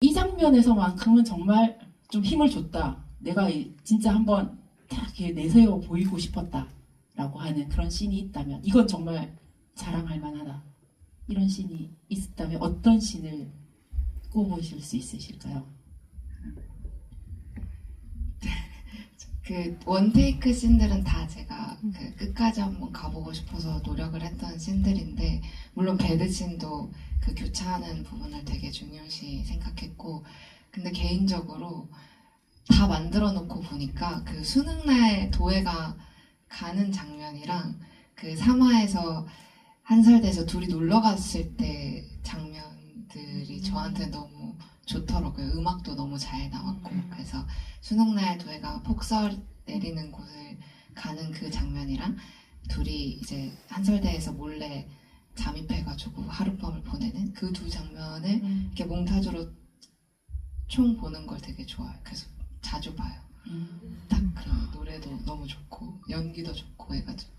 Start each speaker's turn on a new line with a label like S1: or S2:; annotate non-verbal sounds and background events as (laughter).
S1: 이 장면에서만큼은 정말 좀 힘을 줬다. 내가 이- 진짜 한번 딱 내세워 보이고 싶었다 라고 하는 그런 씬이 있다면 이건 정말 자랑할 만하다. 이런 씬이 있다면 어떤 씬을 꼽으실 수 있으실까요? (laughs)
S2: 그 원테이크 씬들은 다 제가 그 끝까지 한번 가보고 싶어서 노력을 했던 씬들인데 물론 배드 씬도 그 교차하는 부분을 되게 중요시 생각했고 근데 개인적으로 다 만들어 놓고 보니까 그 수능날 도예가 가는 장면이랑 그 사마에서 한 살 돼서 둘이 놀러 갔을 때 장면들이 저한테 너무 좋더라고요. 음악도 너무 잘 나왔고
S1: 음.
S2: 그래서 수능날 도예가 폭설 내리는 곳을 가는 그 장면이랑 둘이 이제 한설대에서 몰래 잠입해 가지고 하룻밤을 보내는 그 두 장면을 이렇게 몽타주로 총 보는 걸 되게 좋아해요. 그래서 자주 봐요.
S1: 음.
S2: 딱 그런 노래도 너무 좋고 연기도 좋고 해가지고